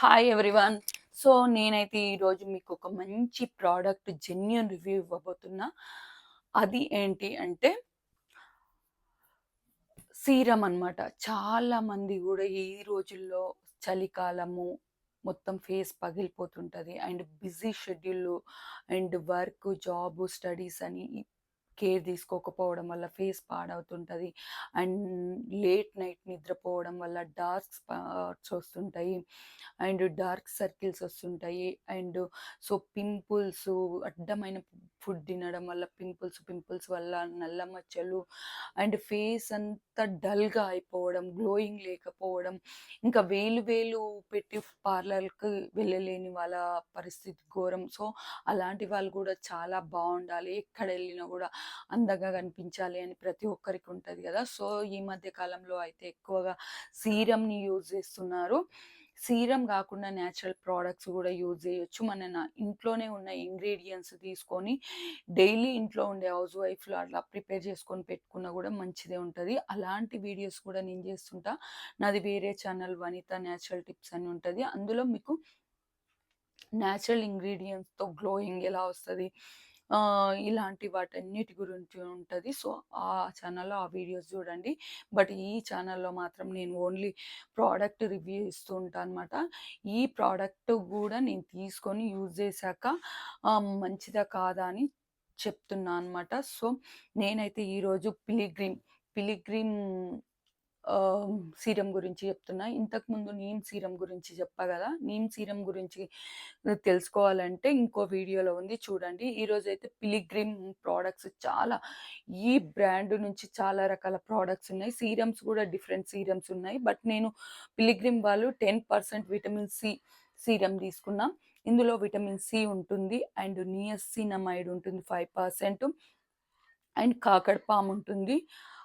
Hi everyone so నేనైతే ఈరోజు మీకు ఒక మంచి ప్రోడక్ట్ జెన్యున్ రివ్యూ ఇవ్వబోతున్నా. అది ఏంటి అంటే సీరం అనమాట చాలామంది కూడా ఈ రోజుల్లో చలికాలము మొత్తం face పగిలిపోతుంటుంది. And busy schedule and work job studies అని కేర్ తీసుకోకపోవడం వల్ల ఫేస్ పాడవుతుంటుంది. అండ్ లేట్ నైట్ నిద్రపోవడం వల్ల డార్క్ స్పాట్స్ వస్తుంటాయి. అండ్ డార్క్ సర్కిల్స్ వస్తుంటాయి. అండ్ సో పింపుల్స్ అడ్డమైన ఫుడ్ తినడం వల్ల పింపుల్స్ పింపుల్స్ వల్ల నల్ల మచ్చలు అండ్ ఫేస్ అంతా డల్గా అయిపోవడం గ్లోయింగ్ లేకపోవడం ఇంకా వేలు వేలు పెట్టి పార్లర్కి వెళ్ళలేని వాళ్ళ పరిస్థితి ఘోరం. సో అలాంటి వాళ్ళు కూడా చాలా బాగుండాలి. ఎక్కడ వెళ్ళినా కూడా అందంగా కనిపించాలి అని ప్రతి ఒక్కరికి ఉంటుంది కదా. సో ఈ మధ్య కాలంలో అయితే ఎక్కువగా సీరంని యూజ్ చేస్తున్నారు. సీరం కాకుండా న్యాచురల్ ప్రోడక్ట్స్ కూడా యూజ్ చేయొచ్చు. మన నా- ఇంట్లోనే ఉన్న ఇంగ్రీడియంట్స్ తీసుకొని డైలీ ఇంట్లో ఉండే హౌస్ వైఫ్లో అట్లా ప్రిపేర్ చేసుకొని పెట్టుకున్నా కూడా మంచిదే ఉంటుంది. అలాంటి వీడియోస్ కూడా నేను చేస్తుంటా. నాది వేరే ఛానల్ వనిత న్యాచురల్ టిప్స్ అని ఉంటుంది. అందులో మీకు న్యాచురల్ ఇంగ్రీడియంట్స్తో గ్లోయింగ్ ఎలా వస్తుంది ఇలాంటి వాటన్నిటి గురించి ఉంటుంది. సో ఆ ఛానల్లో ఆ వీడియోస్ చూడండి. బట్ ఈ ఛానల్లో మాత్రం నేను ఓన్లీ ప్రోడక్ట్ రివ్యూ ఇస్తూ ఉంటాను అనమాట ఈ ప్రోడక్ట్ కూడా నేను తీసుకొని యూజ్ చేశాక మంచిదా కాదా అని చెప్తున్నా అనమాట సో నేనైతే ఈరోజు పిలిగ్రిమ్ పిలిగ్రిమ్ సీరం గురించి చెప్తున్నా. ఇంతకుముందు నీమ్ సీరం గురించి చెప్పా కదా. నీమ్ సీరం గురించి తెలుసుకోవాలంటే ఇంకో వీడియోలో ఉంది చూడండి. ఈరోజు అయితే పిలిగ్రిమ్ ప్రోడక్ట్స్ చాలా ఈ బ్రాండ్ నుంచి చాలా రకాల ప్రోడక్ట్స్ ఉన్నాయి. సీరమ్స్ కూడా డిఫరెంట్ సీరమ్స్ ఉన్నాయి. బట్ నేను పిలిగ్రిమ్ వాళ్ళు ten percent vitamin C serum తీసుకున్నా. ఇందులో విటమిన్ సి ఉంటుంది అండ్ నియస్సినమైడ్ ఉంటుంది ఫైవ్ పర్సెంట్. అండ్ కాకడపాము ఉంటుంది.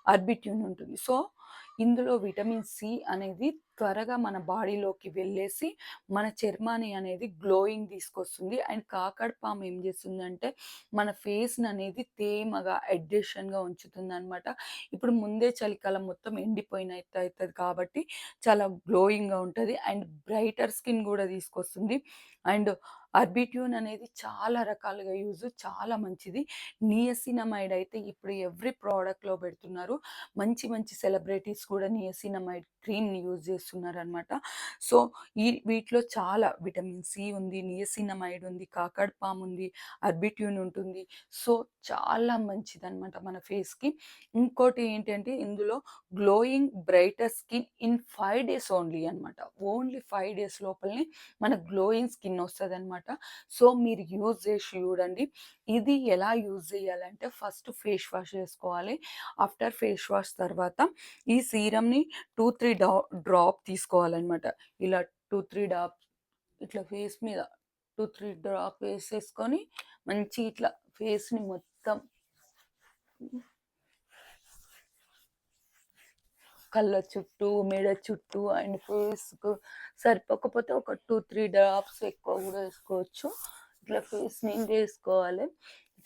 అర్బిట్యూన్ ఉంటుంది. సో ఇందులో విటమిన్ సి అనేది త్వరగా మన బాడీలోకి వెళ్ళేసి మన చర్మాన్ని అనేది గ్లోయింగ్ తీసుకొస్తుంది. అండ్ కాకడపాం ఏం చేస్తుందంటే మన ఫేస్ని అనేది తేమగా అడ్జెషన్గా ఉంచుతుంది అనమాట ఇప్పుడు ముందే చలికాలం మొత్తం ఎండిపోయిన అవుతుంది కాబట్టి చాలా గ్లోయింగ్గా ఉంటుంది. అండ్ బ్రైటర్ స్కిన్ కూడా తీసుకొస్తుంది. అండ్ అర్బిట్యూన్ అనేది చాలా రకాలుగా యూజ్ చాలా మంచిది. నియసినమైడ్ అయితే ఇప్పుడు ఎవ్రీ ప్రోడక్ట్లో పెడుతున్నారు. మంచి మంచి సెలబ్రిటీస్ కూడా నియసినమైడ్ క్రీమ్ని యూజ్ చేస్తున్నారు అనమాట సో ఈ వీటిలో చాలా విటమిన్ సి ఉంది నియసినమైడ్ ఉంది కాకడపామ్ ఉంది అర్బిట్యూన్ ఉంటుంది. సో చాలా మంచిది అనమాట మన ఫేస్కి. ఇంకోటి ఏంటంటే ఇందులో glowing brighter skin in five days only అనమాట. ఓన్లీ ఫైవ్ డేస్ లోపలనే మన గ్లోయింగ్ స్కిన్ వస్తుంది అనమాట సో మీరు యూజ్ చేసి చూడండి. ఇది ఎలా యూజ్ చేయాలంటే ఫస్ట్ ఫేస్ వాష్ చేసుకోవాలి. ఆఫ్టర్ ఫేస్ వాష్ తర్వాత ఈ సీరమ్ని టూ త్రీ డా డ్రాప్ తీసుకోవాలన్నమాట. ఇలా టూ త్రీ డాప్ ఇట్లా ఫేస్ మీద టూ త్రీ డ్రాప్ వేసేసుకొని మంచి ఇట్లా ఫేస్ని మొత్తం కళ్ళ చుట్టూ మెడ చుట్టూ అండ్ ఫేస్కు సరిపోకపోతే ఒక టూ త్రీ డ్రాప్స్ ఎక్కువ కూడా వేసుకోవచ్చు. ఇట్లా ఫేస్ నిండా వేసుకోవాలి.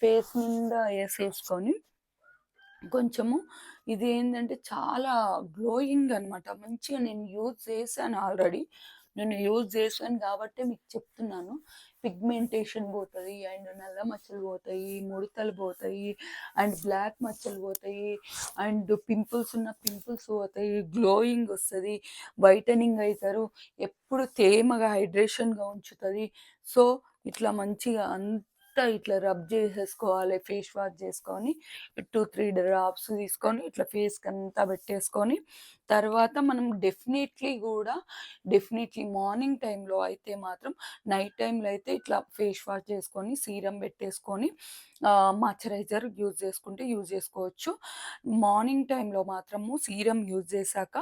ఫేస్ నిండా వేసేసుకొని కొంచెము ఇది ఏంటంటే చాలా గ్లోయింగ్ అనమాట మంచిగా నేను యూజ్ చేశాను ఆల్రెడీ. నేను యూజ్ చేశాను కాబట్టి మీకు చెప్తున్నాను. పిగ్మెంటేషన్ పోతుంది అండ్ నల్ల మచ్చలు పోతాయి ముడతలు పోతాయి అండ్ బ్లాక్ మచ్చలు పోతాయి అండ్ పింపుల్స్ ఉన్న పింపుల్స్ పోతాయి గ్లోయింగ్ వస్తుంది వైటనింగ్ అవుతారు ఎప్పుడు తేమగా హైడ్రేషన్గా ఉంచుతుంది. సో ఇట్లా మంచిగా అంత ఇట్లా రబ్ చేసేసుకోవాలి ఫేస్ వాష్ చేసుకొని టూ త్రీ డ్రాప్స్ తీసుకొని ఇట్లా ఫేస్కి అంతా పెట్టేసుకొని తర్వాత మనం డెఫినెట్లీ కూడా డెఫినెట్లీ మార్నింగ్ టైంలో అయితే మాత్రం నైట్ టైంలో అయితే ఇట్లా ఫేస్ వాష్ చేసుకొని సీరం పెట్టేసుకొని మాయిశ్చరైజర్ యూజ్ చేసుకుంటే యూజ్ చేసుకోవచ్చు. మార్నింగ్ టైంలో మాత్రము సీరం యూజ్ చేశాక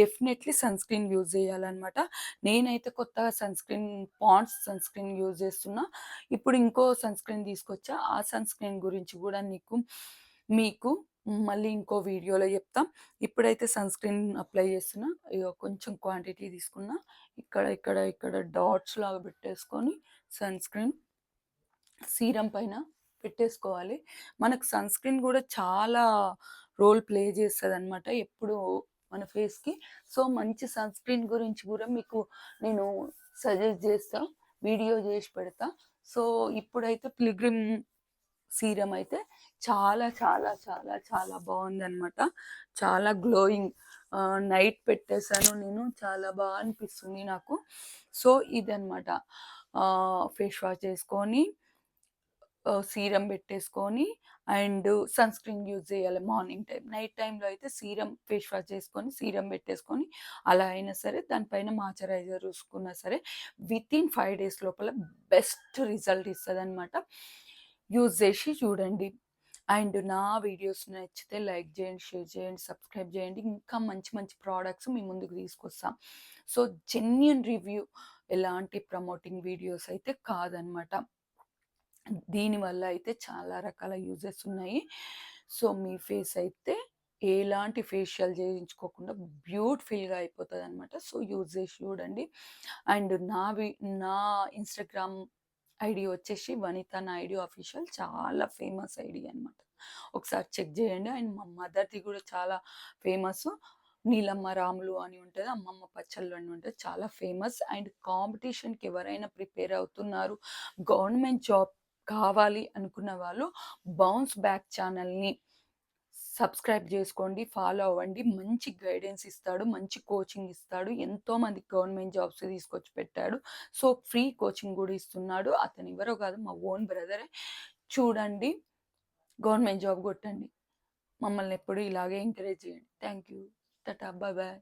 డెఫినెట్లీ సన్ స్క్రీన్ యూజ్ చేయాలన్నమాట. నేనైతే కొత్తగా sunscreen Pond's sunscreen use చేస్తున్నా. ఇప్పుడు ఇంకో సన్ స్క్రీన్ తీసుకొచ్చా. ఆ సన్ స్క్రీన్ గురించి కూడా నీకు మీకు మళ్ళీ ఇంకో వీడియోలో చెప్తాం. ఇప్పుడైతే సన్ స్క్రీన్ అప్లై చేస్తున్నా. ఇగో కొంచెం క్వాంటిటీ తీసుకున్నా. ఇక్కడ ఇక్కడ ఇక్కడ డాట్స్ లాగా పెట్టేసుకొని సన్ స్క్రీన్ సీరం పైన పెట్టేసుకోవాలి. మనకు సన్ స్క్రీన్ కూడా చాలా రోల్ ప్లే చేస్తుంది అనమాట ఎప్పుడు మన ఫేస్‌కి. సో, మంచి సన్ స్క్రీన్ గురించి కూడా మీకు నేను సజెస్ట్ చేస్తాను వీడియో చేసి పెడతా. సో, ఇప్పుడైతే ప్లిగ్రిమ్ సీరం అయితే చాలా, చాలా, చాలా, చాలా బావుందనమాట. చాలా గ్లోయింగ్ నైట్ పెట్టేశాను నేను. చాలా బాగా అనిపిస్తుంది నాకు. సో, ఇదనమాట. ఫేస్ వాష్ చేసుకొని సీరం పెట్టేసుకొని అండ్ సన్ స్క్రీన్ యూజ్ చేయాలి మార్నింగ్ టైం నైట్ టైంలో అయితే సీరం ఫేస్ వాష్ చేసుకొని, సీరం పెట్టేసుకొని అలా అయినా సరే దానిపైన మాయిశ్చరైజర్ చూసుకున్నా సరే వితిన్ ఫైవ్ డేస్ లోపల బెస్ట్ రిజల్ట్ ఇస్తుంది అనమాట యూజ్ చేసి చూడండి. అండ్ నా వీడియోస్ నచ్చితే లైక్ చేయండి, షేర్ చేయండి, సబ్స్క్రైబ్ చేయండి. ఇంకా మంచి మంచి ప్రోడక్ట్స్ మీ ముందుకు తీసుకొస్తాం సో, జెన్యున్ రివ్యూ ఎలాంటి ప్రమోటింగ్ వీడియోస్ అయితే కాదనమాట. దీనివల్ల అయితే చాలా రకాల యూజెస్ ఉన్నాయి. సో, మీ ఫేస్ అయితే ఎలాంటి ఫేషియల్ చేయించుకోకుండా బ్యూటిఫుల్‌గా అయిపోతుంది అనమాట సో, యూజ్ చేసి చూడండి. అండ్ నా వి నా ఇన్‌స్టాగ్రామ్ ఐడి వచ్చేసి వనిత నాయుడు ఆఫీషియల్ చాలా ఫేమస్ ఐడి అనమాట. ఒకసారి చెక్ చేయండి. అండ్ మా మదర్‌ది కూడా చాలా ఫేమస్ నీలమ్మ రాములు అని ఉంటుంది అమ్మమ్మ పచ్చళ్ళు అని ఉంటుంది చాలా ఫేమస్. అండ్ కాంపిటీషన్‌కి ఎవరైనా ప్రిపేర్ అవుతున్నారు. గవర్నమెంట్ జాబ్ కావాలి అనుకున్న వాళ్ళు బౌన్స్ బ్యాక్ ఛానల్‌ని సబ్స్క్రైబ్ చేసుకోండి. ఫాలో అవ్వండి. మంచి గైడెన్స్ ఇస్తాడు. మంచి కోచింగ్ ఇస్తాడు. ఎంతోమందికి గవర్నమెంట్ జాబ్స్ తీసుకొచ్చి పెట్టాడు. సో, ఫ్రీ కోచింగ్ కూడా ఇస్తున్నాడు. అతను ఎవరో కాదు మా ఓన్ బ్రదరే. చూడండి. గవర్నమెంట్ జాబ్ కొట్టండి. మమ్మల్ని ఎప్పుడు ఇలాగే ఎంకరేజ్ చేయండి. Thank you. Tata bye bye.